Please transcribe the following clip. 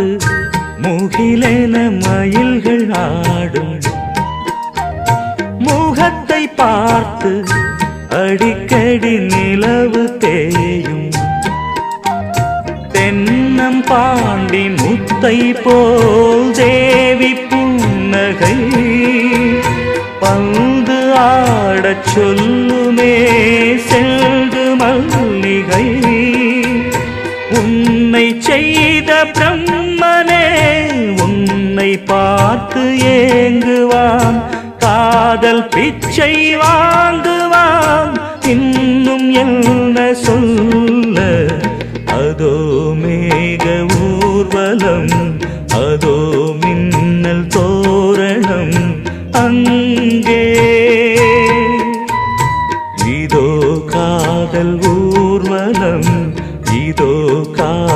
கிலகிலென மயில்கள் ஆடும். முகத்தை பார்த்து அடிக்கடி நிலவு தேயும். தென்னம் பாண்டி முத்தை போல் தேவி புன்னகை. பந்து ஆடச் சொல்லுமே செல்து மல்லிகை. செய்த பிரம்மனே உன்னை பார்த்து ஏங்குவான். காதல் பிச்சை வாங்குவான். இன்னும் என்ன சொல்ல? அதோ மேக ஊர்வலம் அதோ மின்னல் தோரணம். அங்கே இதோ காதல் ஊர்வலம் இதோ கா